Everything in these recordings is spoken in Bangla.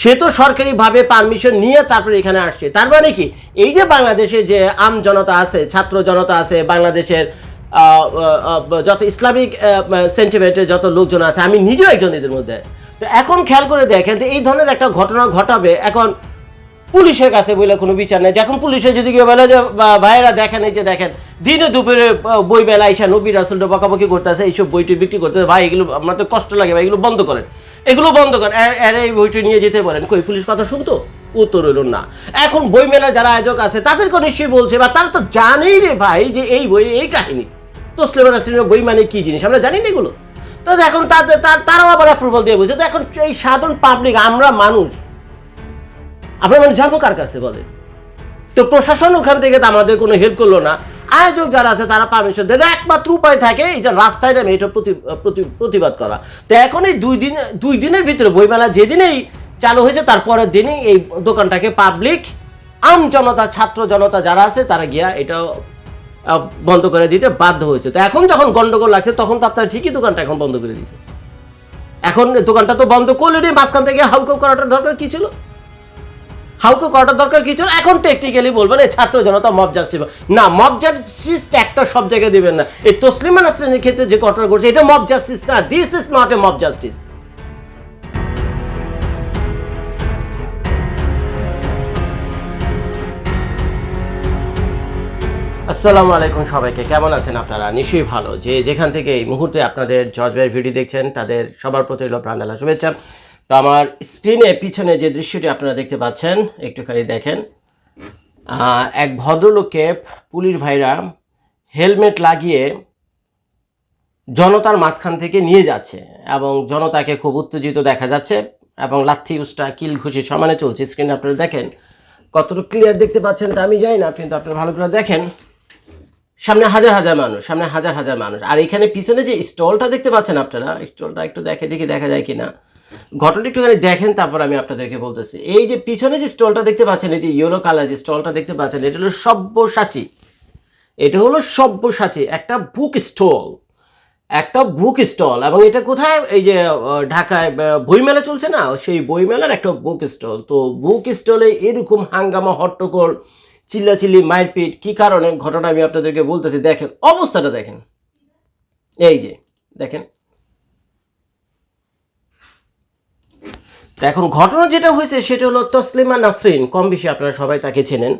সে তো সরকারিভাবে পারমিশন নিয়ে তারপরে এখানে আসছে। তার মানে কি? এই যে বাংলাদেশে যে আম জনতা আছে, ছাত্র জনতা আছে, বাংলাদেশের যত ইসলামিক সেন্টিমেন্টের যত লোকজন আছে, আমি নিজেও একজন এদের মধ্যে। তো এখন খেয়াল করে দেখেন যে এই ধরনের একটা ঘটনা ঘটাবে, এখন পুলিশের কাছে বলে কোনো বিচার নেই। যখন পুলিশে যদি কেউ বলে যে ভাইয়েরা দেখেন, এই যে দেখেন, দিনে দুপুরে বই মেলা আইসা নবী রাসুলটা বকাবকি করতেছে, এইসব বইটি বিক্রি করতেছে, ভাই, এগুলো, আমার তো কষ্ট লাগে, ভাই, এগুলো বন্ধ করেন। এগুলো বন্ধ করেন এর- এই বইটি নিয়ে যেতে পারেন কই, পুলিশ কথা শুনতো উত্তর হইল না। এখন বই মেলার যারা আয়োজক আছে তাদেরকে নিশ্চয়ই বলছে, বা তারা তো জানেই রে ভাই যে এই বই, এই কাহিনী। তসলিমা নাসরিনের বই মানে কি জিনিস? আমরা জানি না এগুলো। তো এখন তাদের তারাও আবার অ্যাপ্রুভাল দিয়ে বলছে, তো এখন এই সাধারণ পাবলিক আমরা মানুষ, আমরা মানে যাব কার কাছে বলে? তো প্রশাসন ওখান থেকে তো আমাদের কোনো হেল্প করল না। আয়োজক যারা আছে, তারা পারমিশন দেয় একমাত্র উপায় থাকে এই যে রাস্তায় নামে এটা প্রতি- প্রতি- প্রতিবাদ করা। তো এখন এই দুই দিন দুই দিনের ভিতরে বইমেলা যেদিনেই চালু হয়েছে তারপরের দিনই এই দোকানটাকে পাবলিক আম জনতা, ছাত্র জনতা যারা আছে, তারা গিয়া এটা বন্ধ করে দিতে বাধ্য হয়েছে। তো এখন যখন গন্ডগোল লাগছে, তখন তো আপনারা ঠিকই দোকানটা এখন বন্ধ করে দিয়েছে এখন দোকানটা তো বন্ধ করলেনি মাঝখান থেকে হাউকাউ করাটা দরকার কি ছিল? হাউকে করাটার দরকার কিছু। এখন টেকনিক্যালি বলবেন, এই ছাত্র জনতা মব জাস্টিস না মব জাস্টিস একটা সব জায়গায় দিবেন না। এই তসলিমা নাসরিনের ক্ষেত্রে যে ঘটনা ঘটছে এটা মব জাস্টিস না this is not a mob justice আসসালামু আলাইকুম সবাইকে, কেমন আছেন আপনারা? নিশ্চয়ই ভালো। যে যেখান থেকে এই মুহূর্তে আপনাদের জর্জ ভিডিও দেখছেন, তাদের সবার প্রতি প্রাণালা শুভেচ্ছা। তো আমার স্ক্রিনে পিছনে যে দৃশ্যটি আপনারা দেখতে পাচ্ছেন, একটুখানি দেখেন। এক ভদ্রলোককে পুলিশ ভাইরা হেলমেট লাগিয়ে জনতার মাঝখান থেকে নিয়ে যাচ্ছে এবং জনতাকে খুব উত্তেজিত দেখা যাচ্ছে এবং লাথি উস্টা, কিল ঘুষি সমানে চলছে। স্ক্রিনে আপনারা দেখেন, কতটুকু ক্লিয়ার দেখতে পাচ্ছেন তা আমি জানি না কিন্তু আপনারা ভালো করে দেখেন। সামনে হাজার হাজার মানুষ, সামনে হাজার হাজার মানুষ। আর এখানে পিছনে যে স্টলটা দেখতে পাচ্ছেন আপনারা স্টলটা একটু দেখে দেখি দেখা যায় কিনা ঘটনা একটুখানি দেখেন, তারপর আমি আপনাদেরকে বলতেছি। এই যে পিছনে যে স্টলটা দেখতে পাচ্ছেন, এই যে ইয়েলো কালার যে স্টলটা দেখতে পাচ্ছেন, এটা হলো সব্যসাচী। এটা হলো সব্যসাচী, একটা বুক স্টল একটা বুক স্টল এবং এটা কোথায়? এই যে ঢাকায় বইমেলা চলছে না? সেই বইমেলার একটা বুক স্টল তো বুক স্টলে এরকম হাঙ্গামা, হট্টগোল, চিল্লাচিল্লি, মারপিট, কি কারণে? ঘটনা আমি আপনাদেরকে বলতেছি, দেখেন, অবস্থাটা দেখেন। এই যে, দেখেন। তো এখন ঘটনা যেটা হয়েছে সেটা হলো তসলিমা নাসরিন, কম বেশি আপনারা সবাই তাকে চেনেন,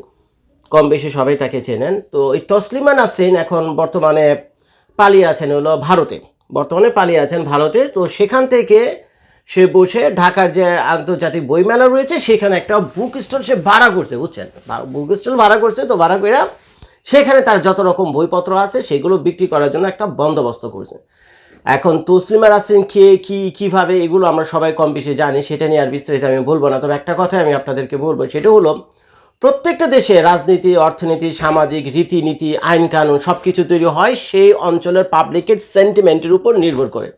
কম বেশি সবাই তাকে চেনেন। তো এই তসলিমা নাসরিন এখন বর্তমানে পালিয়ে আছেন হলো ভারতে। বর্তমানে পালিয়ে আছেন ভারতে। তো সেখান থেকে সে বসে ঢাকার যে আন্তর্জাতিক বইমেলা রয়েছে, সেখানে একটা বুক স্টল সে ভাড়া করছে, বুঝছেন? বুক স্টল ভাড়া করছে, তো ভাড়া করে সেখানে তার যত রকম বইপত্র আছে, সেগুলো বিক্রি করার জন্য একটা বন্দোবস্ত করছে। এখন তসলিমা নাসরিন কে, কি, কীভাবে, এগুলো আমরা সবাই কম বেশি জানি, সেটা নিয়ে আর বিস্তারিত আমি বলব না। তবে একটা কথাই আমি আপনাদেরকে বলব, সেটা হলো, প্রত্যেকটা দেশে রাজনীতি, অর্থনীতি, সামাজিক রীতিনীতি আইন কানুন সব কিছু তৈরি হয় সেই অঞ্চলের পাবলিকের সেন্টিমেন্টের উপর নির্ভর করে।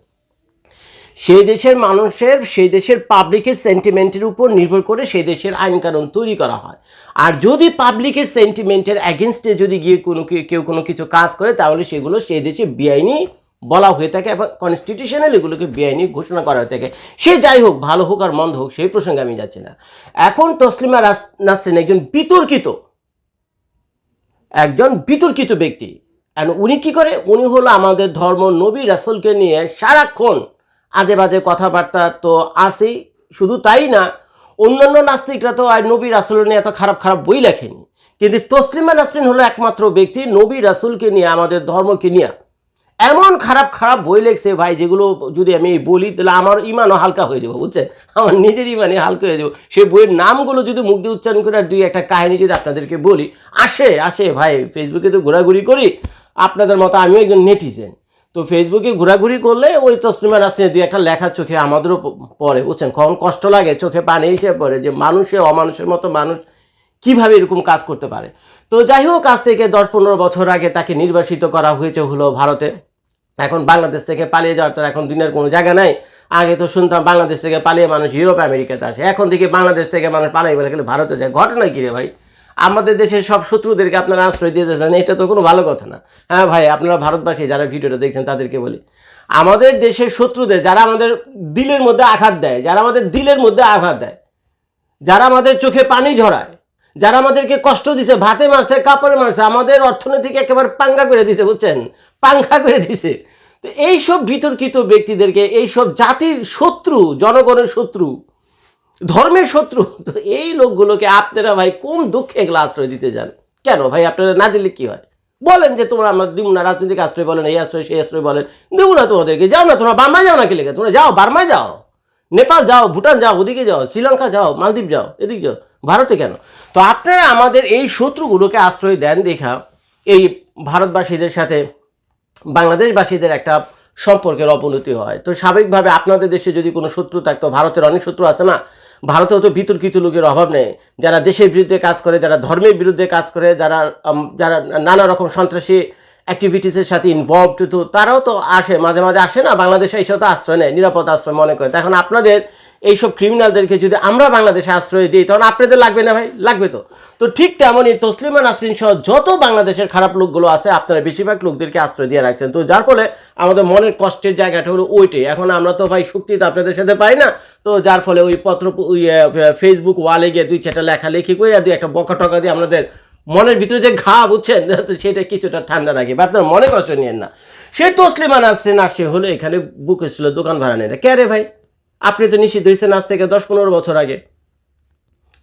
সেই দেশের মানুষের, সেই দেশের পাবলিকের সেন্টিমেন্টের উপর নির্ভর করে সেই দেশের আইন কানুন তৈরি করা হয়। আর যদি পাবলিকের সেন্টিমেন্টের অ্যাগেনস্টে যদি গিয়ে কোনো, কেউ কোনো কিছু কাজ করে, তাহলে সেগুলো সেই দেশে বেআইনি বলা হয়ে থাকে এবং কনস্টিটিউশনাল এগুলোকে বেআইনি ঘোষণা করা হয়ে থাকে। সে যাই হোক, ভালো হোক আর মন্দ হোক, সেই প্রসঙ্গে আমি যাচ্ছি না। এখন তসলিমা নাসরিন একজন বিতর্কিত। একজন বিতর্কিত ব্যক্তি। আর উনি কি করে? উনি হলো আমাদের ধর্ম নবী রাসুলকে নিয়ে সারাক্ষণ আজে বাজে কথাবার্তা তো আসেই শুধু তাই না, অন্যান্য নাস্তিকরা তো আর নবী রাসুল নিয়ে এত খারাপ খারাপ বই লেখেনি। কিন্তু তসলিমা নাসরিন হলো একমাত্র ব্যক্তি নবী রাসুলকে নিয়ে, আমাদের ধর্মকে নিয়ে। এমন খারাপ খারাপ বই লেখছে ভাই, যেগুলো যদি আমি বলি, তাহলে আমার ইমানও হালকা হয়ে যাব বুঝছেন আমার নিজের ইমানই হালকা হয়ে যাব। সেই বইয়ের নামগুলো যদি মুখ দিয়ে উচ্চারণ করে আর দুই একটা কাহিনী যদি আপনাদেরকে বলি, আসে আসে ভাই ফেসবুকে তো ঘোরাঘুরি করি, আপনাদের মতো আমিও একজন নেটিজেন তো ফেসবুকে ঘোরাঘুরি করলে ওই তসলিমা নাসরিনের দুই একটা লেখার চোখে আমাদেরও পড়ে, বুঝছেন? কখন কষ্ট লাগে, চোখে পানি এসে পড়ে যে মানুষে অমানুষের মতো মানুষ কীভাবে এরকম কাজ করতে পারে? তো যাই হোক, আজ থেকে দশ পনেরো বছর আগে তাকে নির্বাসিত করা হয়েছে হলো ভারতে। এখন বাংলাদেশ থেকে পালিয়ে যাওয়ার তো এখন দিনের কোনো জায়গা নাই। আগে তো শুনতাম বাংলাদেশ থেকে পালিয়ে মানুষ ইউরোপ, আমেরিকাতে আসে। এখন থেকে বাংলাদেশ থেকে মানুষ পালিয়ে বলে গেলে ভারতে যায়। ঘটনা কী রে ভাই? আমাদের দেশের সব শত্রুদেরকে আপনারা আশ্রয় দিয়ে দিয়েছেন, এটা তো কোনো ভালো কথা না। হ্যাঁ ভাই, আপনারা ভারতবাসী যারা ভিডিওটা দেখছেন তাদেরকে বলি, আমাদের দেশের শত্রুদের যারা আমাদের দিলের মধ্যে আঘাত দেয়, যারা আমাদের দিলের মধ্যে আঘাত দেয়, যারা আমাদের চোখে পানি ঝরায় যারা আমাদেরকে কষ্ট দিছে, ভাতে মারছে, কাপড়ে মারছে, আমাদের অর্থনীতিকে একেবারে পাঙ্গা করে দিছে, বুঝছেন? পাঙ্গা করে দিছে। তো এইসব বিতর্কিত ব্যক্তিদেরকে এইসব জাতির শত্রু, জনগণের শত্রু, ধর্মের শত্রু, তো এই লোকগুলোকে আপনারা ভাই কোন দুঃখে এগুলো আশ্রয় দিতে যান? কেন ভাই আপনারা না দিলে কি হয়? বলেন যে তোমরা আমরা দিব না, রাজনৈতিক আশ্রয় বলেন, এই আশ্রয়, সেই আশ্রয় বলেন, দেবো না তোমাদেরকে, যাও না, তোমরা বার্মায় যাও না কি লেগে? তোমরা যাও, বার্মায় যাও, নেপাল যাও, ভুটান যাও, ওদিকে যাও, শ্রীলঙ্কা যাও, মালদ্বীপ যাও, এদিকে যাও। ভারতে কেন? তো আপনারা আমাদের এই শত্রুগুলোকে আশ্রয় দেন দেখা এই ভারতবাসীদের সাথে বাংলাদেশবাসীদের একটা সম্পর্কের অবনতি হয়। তো স্বাভাবিকভাবে আপনাদের দেশে যদি কোনো শত্রু থাকতো ভারতের অনেক শত্রু আছে না? ভারতেও তো বিতর্কিত লোকের অভাব নেই। যারা দেশের বিরুদ্ধে কাজ করে, যারা ধর্মের বিরুদ্ধে কাজ করে, যারা যারা নানা রকম সন্ত্রাসী অ্যাক্টিভিটিসের সাথে ইনভলভ তো, তারাও তো আসে, মাঝে মাঝে আসে না? বাংলাদেশে এইসব তো আশ্রয় নেয়, নিরাপদ আশ্রয় মনে করে। এখন আপনাদের এইসব ক্রিমিনালদেরকে যদি আমরা বাংলাদেশে আশ্রয় দিই, তখন আপনাদের লাগবে না ভাই? লাগবে তো। তো ঠিক তেমনই তসলিমা নাসরিন সহ যত বাংলাদেশের খারাপ লোকগুলো আছে, আপনারা বেশিরভাগ লোকদেরকে আশ্রয় দিয়ে রাখছেন। তো যার ফলে আমাদের মনের কষ্টের জায়গাটা হলো ওইটাই। এখন আমরা তো ভাই শক্তি তো আপনাদের সাথে পাই না। তো যার ফলে ওই পত্র ফেসবুক ওয়ালে গিয়ে দুই চারটা লেখালেখি করে দুই একটা বকা টকা দিয়ে আমাদের মনের ভিতরে যে ঘা, বুঝছেন? তো সেটা কিছুটা ঠান্ডা রাখে। বা আপনার মনে কষ্ট নিয়েন না। সে তসলিমা নাসরিন আসছে হলো এখানে বুক ছিল দোকান ভাড়া নেই কে রে ভাই? আপনি তো নিষিদ্ধ হয়েছেন আজ থেকে দশ পনেরো বছর আগে।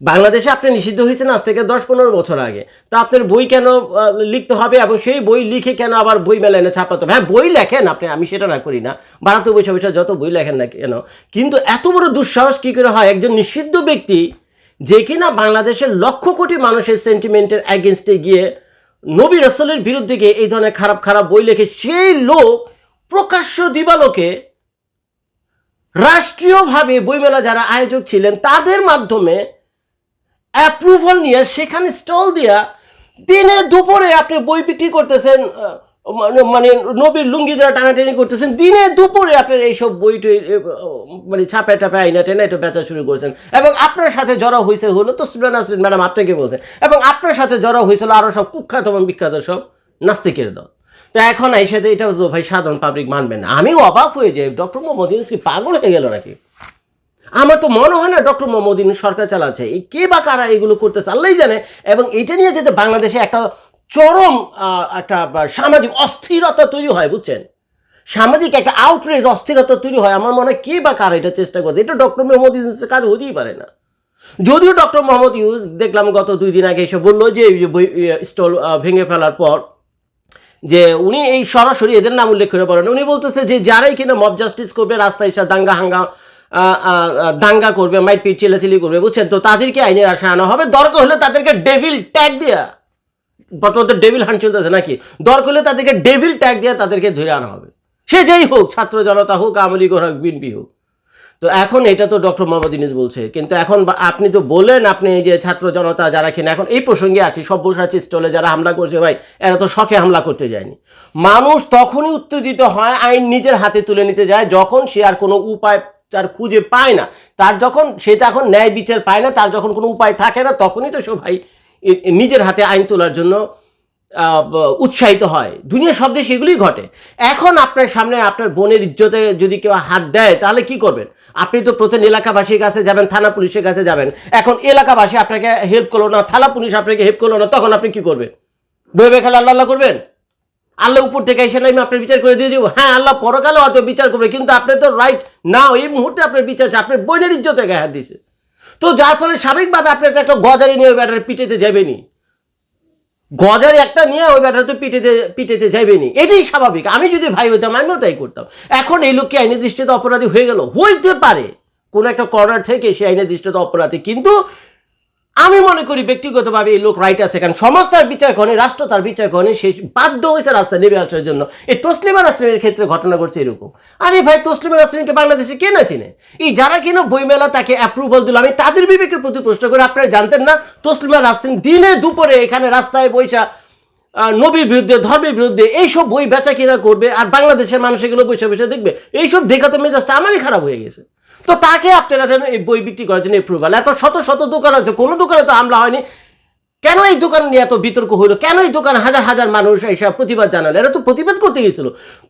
বাংলাদেশে আপনি নিষিদ্ধ হয়েছেন আজ থেকে দশ পনেরো বছর আগে। তা আপনার বই কেন লিখতে হবে এবং সেই বই লিখে কেন আবার বই মেলা এনে ছাপাতে হবে হ্যাঁ বই লেখেন আপনি, আমি সেটা না করি না। ভারতে বসে বসে যত বই লেখেন না কেন, কিন্তু এত বড় দুঃসাহস কী করে হয়? একজন নিষিদ্ধ ব্যক্তি যে কিনা বাংলাদেশের লক্ষ কোটি মানুষের সেন্টিমেন্টের অ্যাগেনস্টে গিয়ে নবী রসলের বিরুদ্ধে গিয়ে এই ধরনের খারাপ খারাপ বই লেখে, সেই লোক প্রকাশ্য দিবালোকে রাষ্ট্রীয়ভাবে বইমেলা যারা আয়োজক ছিলেন, তাদের মাধ্যমে অ্যাপ্রুভাল নিয়ে সেখানে স্টল দিয়া দিনে দুপুরে আপনি বই বিক্রি করতেছেন মানে মানে নবীর লুঙ্গি যারা টানাটানি করতেছেন, দিনে দুপুরে আপনি এইসব বই টই মানে ছাপে টাপে আইনা টেনে এটা বেচা শুরু করেছেন। এবং আপনার সাথে জড়ো হয়েছে হলো তো নাসরিন, ম্যাডাম আপনাকে বলছেন? এবং আপনার সাথে জড়ো হয়েছিল আরও সব কুখ্যাত এবং বিখ্যাত সব নাস্তিকের দল। তো এখন এই সাথে এটা ভাই সাধারণ পাবলিক মানবেন না। আমি অবাক হয়ে যাই ডক্টর মোহাম্মদ ইউনুস কি পাগল হয়ে গেল নাকি? আমার তো মনে হয় না ডক্টর মোহাম্মদ ইউনুস সরকার চালাচ্ছে। এই কে বা কারা এগুলো করতেছে আল্লাহ জানে। এবং এটা নিয়ে যেতে বাংলাদেশে একটা চরম একটা সামাজিক অস্থিরতা তৈরি হয়, বুঝছেন? সামাজিক একটা আউটরেজ অস্থিরতা তৈরি হয়। আমার মনে হয় কে বা কারা এটা চেষ্টা করছে। এটা ডক্টর মোহাম্মদ ইউনুসের কাজ হতেই পারে না। যদিও ডক্টর মোহাম্মদ ইউনুস দেখলাম গত দুই দিন আগে এসে বলল যে স্টল ভেঙে ফেলার পর যে উনি এই সরাসরি এদের নাম উল্লেখ করে বলেন। উনি বলতেছে যে যারাই কিনা মব জাস্টিস করবে, রাস্তায় এসে দাঙ্গা হাঙ্গা দাঙ্গা করবে, মাইট চিল্লাচিল্লি করবে, বুঝছেন? তো তাদেরকে আইনের আশা আনা হবে। দরকার হলে তাদেরকে ডেভিল ট্যাগ দেওয়া বর্তমানে তো ডেভিল হান্ট চলতেছে নাকি? দরকার হলে তাদেরকে ডেভিল ট্যাগ দেওয়া তাদেরকে ধরে আনা হবে। সে যেই হোক, ছাত্র জনতা হোক, আওয়ামী লীগ হোক, বিএনপি হোক। তো এখন এটা তো ডক্টর মোহাম্মদ ইউনুস বলছে, কিন্তু এখন আপনি তো বলেন আপনি এই যে ছাত্র জনতা যারা কিনা, এখন এই প্রসঙ্গে আছি সব্যসাচী স্টলে যারা হামলা করছে ভাই, এরা তো শখে হামলা করতে যায়নি। মানুষ তখনই উত্তেজিত হয়, আইন নিজের হাতে তুলে নিতে যায়, যখন সে আর কোনো উপায় তার খুঁজে পায় না। তার যখন, সে তখন ন্যায় বিচার পায় না, তার যখন কোনো উপায় থাকে না, তখনই তো সে ভাই নিজের হাতে আইন তোলার জন্য উৎসাহিত হয়। দুনিয়া সব দেশে এগুলোই ঘটে। এখন আপনার সামনে আপনার বোনের ইজ্জতে যদি কেউ হাত দেয়, তাহলে কি করবেন? আপনি তো প্রথম এলাকাবাসীর কাছে যাবেন, থানা পুলিশের কাছে যাবেন। এখন এলাকাবাসী আপনাকে হেল্প করল না, থানা পুলিশ আপনাকে হেল্প করল না, তখন আপনি কি করবেন? ভেবে খেলে আল্লাহ আল্লাহ করবেন? আল্লাহ উপর থেকে এসে আমি আপনার বিচার করে দিয়ে দেবো। হ্যাঁ আল্লাহ পরকালে হয়তো বিচার করবে, কিন্তু আপনি তো রাইট না এই মুহূর্তে আপনার বিচার আছে, আপনার বোনের ইজ্জতে গায়ে হাত দিয়েছে। তো যার ফলে স্বাভাবিকভাবে আপনার একটা গজারি নিয়ে ব্যাটারে পিটেতে যাবেনি গজার একটা নিয়ে ওই ব্যাটার তো পিটেতে পিটেতে যাবেনি এটাই স্বাভাবিক। আমি যদি ভাই হইতাম, আমিও তাই করতাম। এখন এই লোককে আইনের দৃষ্টিতে অপরাধী হয়ে গেল। হইতে পারে, কোন একটা কর্নার থেকে সে আইনের দৃষ্টিতে অপরাধী। কিন্তু আমি মনে করি ব্যক্তিগতভাবে এই লোক রাইট আছে, কারণ সমাজ তার বিচার করে রাষ্ট্র তার বিচার করে সে বাধ্য হয়েছে রাস্তায় নেমে আসার জন্য। এই তসলিমা নাসরিনের ক্ষেত্রে ঘটনা ঘটছে এরকম। আরে ভাই, তসলিমা নাসরিনকে বাংলাদেশে কে না চিনে? এই যারা কেন বইমেলা তাকে অ্যাপ্রুভাল দিল? আমি তাদের বিবেকের প্রতি প্রশ্ন করে, আপনারা জানতেন না, তসলিমা নাসরিন দিনে দুপুরে এখানে রাস্তায় বৈশা নবীর বিরুদ্ধে, ধর্মের বিরুদ্ধে এইসব বই বেচা কিনা করবে আর বাংলাদেশের মানুষ এগুলো বসে বসে দেখবে, এইসব দেখে দেখাতে মেজাজটা আমারই খারাপ হয়ে গেছে। তো তাকে আপনারা যেন এই বই বিক্রি করার জন্য এপ্রুভাল এত শত শত দোকান আছে, কোনো দোকানে তো হামলা হয়নি। কেন এই দোকান নিয়ে এত বিতর্ক হলো? কেন এই দোকান হাজার হাজার মানুষ এইসব প্রতিবাদ জানালো? এরা তো প্রতিবাদ করতে গিয়েছিল।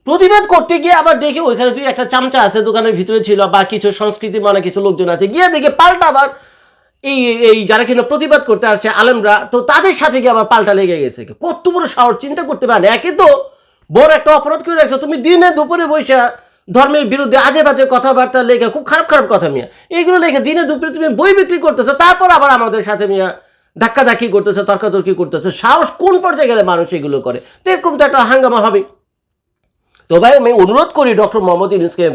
প্রতিবাদ করতে গিয়ে আবার দেখে ওইখানে তুই একটা চামচা আছে দোকানের ভিতরে ছিল, বা কিছু সংস্কৃতি মানে কিছু লোকজন আছে। গিয়ে দেখে পাল্টা আবার এই এই যারা কিনা প্রতিবাদ করতে আসছে আলেমরা, তো তাদের সাথে গিয়ে আবার পাল্টা লেগে গেছে। কত বড় সাহস, চিন্তা করতে পারে একে তো বড় একটা অপরাধ করে রাখছো। তুমি দিনে দুপুরে বসে ধর্মের বিরুদ্ধে আজে বাজে কথাবার্তা লেখে, খুব খারাপ খারাপ কথা মিয়া। এইগুলো লেখে দিনে দুপুরে তুমি বই বিক্রি করতেছো, তারপর আবার আমাদের সাথে মিয়া ধাক্কা ধাক্কি করতেছে, তর্কাতর্কি করতেছে। সাহস কোন পর্যায়ে গেলে মানুষ এগুলো করে? তো এরকম তো একটা হাঙ্গামা হবে। তো ভাই, আমি অনুরোধ করি ডক্টর মোহাম্মদ ইউনুসকে,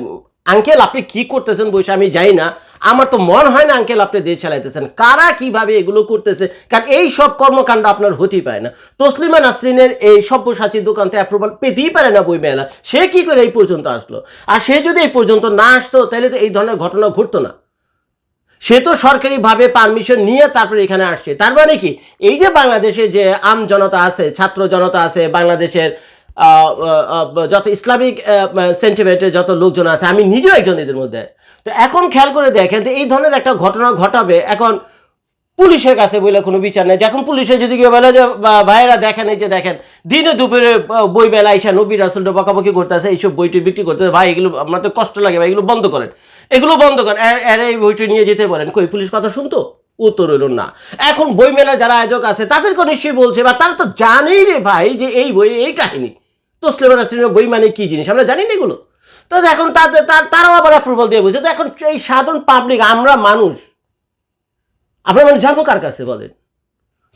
আঙ্কেল, আপনি কি করতেছেন বসে আমি জানি না। আমার তো মন হয় না আঙ্কেল আপনি দেশ চালাইতেছেন। কারা কীভাবে এগুলো করতেছে? কারণ এই সব কর্মকাণ্ড আপনার হতেই পারে না। তসলিমা নাসরিনের এই সব্যসাচীর দোকান থেকে অ্যাপ্রুভাল পেতেই পারে না বই মেলা সে কি করে এই পর্যন্ত আসলো? আর সে যদি এই পর্যন্ত না আসতো, তাহলে তো এই ধরনের ঘটনা ঘটতো না। সে তো সরকারিভাবে পারমিশন নিয়ে তারপরে এখানে আসছে। তার মানে কি? এই যে বাংলাদেশে যে আম জনতা আছে, ছাত্র জনতা আছে, বাংলাদেশের যত ইসলামিক সেন্টিমেন্টের যত লোকজন আছে, আমি নিজেও একজন এদের মধ্যে। তো এখন খেয়াল করে দেখেন যে এই ধরনের একটা ঘটনা ঘটাবে এখন পুলিশের কাছে বলে কোনো বিচার নেই। যখন পুলিশে যদি কেউ বলে যে ভাইয়েরা দেখেন, এই যে দেখেন, দিনে দুপুরে বই বেলা ইসা নবী রাসুলটা বকাবকি করতেছে, এইসব বইটি বিক্রি করতেছে, ভাই, এগুলো আমার তো কষ্ট লাগে, ভাই, এগুলো বন্ধ করেন। এগুলো বন্ধ করেন এর- এই বইটি নিয়ে যেতে বলেন। কই, পুলিশ কথা শুনতো? উত্তর হইল না। এখন বই মেলার যারা আয়োজক আছে, তাদেরকে নিশ্চয়ই বলছে, বা তারা তো জানেই রে ভাই যে এই বই, এই কাহিনী। তসলিমা নাসরিনের বই মানে কি জিনিস? আমরা জানি না এগুলো। তো এখন তাদের তার- তারাও আবার অ্যাপ্রুভাল দিয়ে বলছে, তো এখন এই সাধারণ পাবলিক আমরা মানুষ, আমরা মানে যাব কার কাছে বলেন?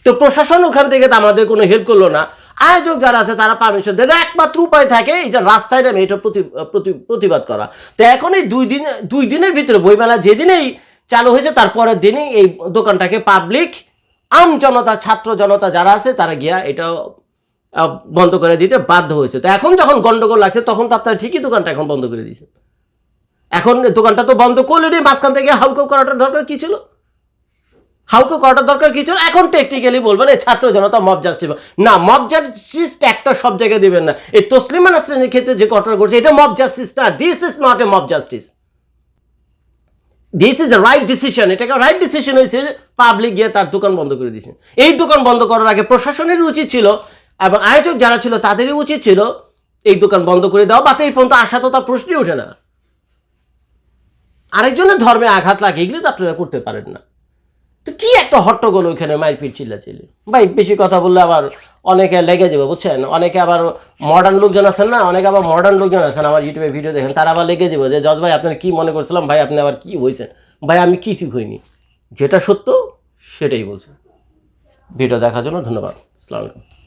তো প্রশাসন ওখান থেকে তো আমাদের কোনো হেল্প করল না। আয়োজক যারা আছে, তারা পারমিশন দেয়। একমাত্র উপায় থাকে এই যে রাস্তায় নামে এটা প্রতি প্রতি- প্রতিবাদ করা। তো এখন এই দুই দিন দুই দিনের ভিতরে বইমেলা যেদিনেই চালু হয়েছে তারপরের দিনই এই দোকানটাকে পাবলিক আম জনতা, ছাত্র জনতা যারা আছে, তারা গিয়া এটা বন্ধ করে দিতে বাধ্য হয়েছে। তো এখন যখন গন্ডগোল লাগছে, তখন তো আপনারা ঠিকই দোকানটা এখন বন্ধ করে দিয়েছে। এখন দোকানটা তো বন্ধ করলেনি মাঝখান থেকে হাউকাউ করাটার দরকার কি ছিল? হাউকে করাটার দরকার কিছু না। এখন টেকনিক্যালি বলবেন, এই ছাত্র জনতা মব জাস্টিস না, মব জাস্টিস একটা সব জায়গায় দিবেন না। এই তসলিমা নাসরিনের ক্ষেত্রে যে ঘটনা ঘটছে এটা মব জাস্টিস না this is not a mob justice this is a right decision এটা একটা রাইট ডিসিশন হয়েছে পাবলিক গিয়ে তার দোকান বন্ধ করে দিয়েছে। এই দোকান বন্ধ করার আগে প্রশাসনের উচিত ছিল এবং আয়োজক যারা ছিল, তাদেরই উচিত ছিল, এই দোকান বন্ধ করে দেওয়া, বা এই পর্যন্ত আসা তো তার প্রশ্নই ওঠে না। আরেকজনের ধর্মে আঘাত লাগে, এগুলো তো আপনারা করতে পারেন না। তো কি একটা হট্টগোল ওইখানে মারপিট চিল্লাচিল্লি? ভাই, বেশি কথা বললে আবার অনেকে লেগে যাবে, বুঝছেন? অনেকে আবার মডার্ন লোকজন আছেন না, অনেকে আবার মডার্ন লোকজন আছেন, আমার ইউটিউবে ভিডিও দেখেন, তারা আবার লেগে যাবে যে, জজ ভাই, আপনার কী মনে করছিলাম? ভাই, আপনি আবার কি হয়েছেন? ভাই, আমি কিছু হইনি। যেটা সত্য, সেটাই বলছি। ভিডিও দেখার জন্য ধন্যবাদ। আলাইকুম।